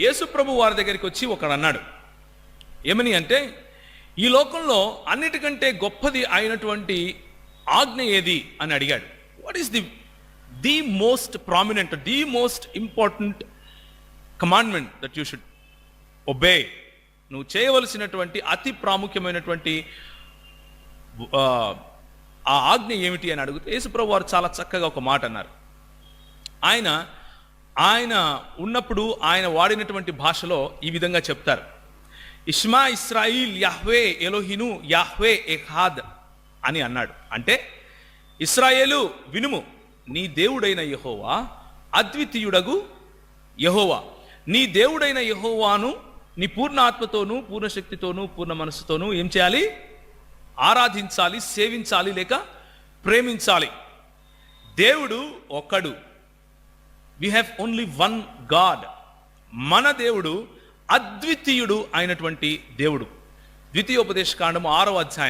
యేసుప్రభు వారి దగ్గరికి వచ్చి ఒకడు అన్నాడు ఏమని అంటే ఈ లోకంలో అన్నిటికంటే గొప్పది అయినటువంటి ఆజ్ఞ ఏది? అని అడిగాడు. What is the the most prominent the most important commandment that you should obey నువ్వు చేయవలసినటువంటి అతి ప్రాముఖ్యమైనటువంటి ఆ, ఆ ఆజ్ఞ ఏమిటి? అని అడిగితే యేసుప్రభు వారు చాలా చక్కగా ఒక మాట అన్నారు. ఆయన ఆయన ఉన్నప్పుడు ఆయన వాడినటువంటి భాషలో ఈ విధంగా చెప్తారు. ఇష్మా ఇస్రాయిల్ యాహ్వే ఎలోహిను యాహ్వే ఎహాద్ అని అన్నాడు. అంటే ఇస్రాయేలు వినుము నీ దేవుడైన యహోవా అద్వితీయుడగు యహోవా. నీ దేవుడైన యహోవాను నీ పూర్ణ ఆత్మతోనూ పూర్ణ శక్తితోనూ పూర్ణ మనసుతోనూ ఏం చేయాలి? ఆరాధించాలి సేవించాలి లేక ప్రేమించాలి. దేవుడు ఒక్కడు. We have only one God మన దేవుడు అద్వితీయుడు అయినటువంటి దేవుడు. ద్వితీయోపదేశ కాండము ఆరో అధ్యాయం.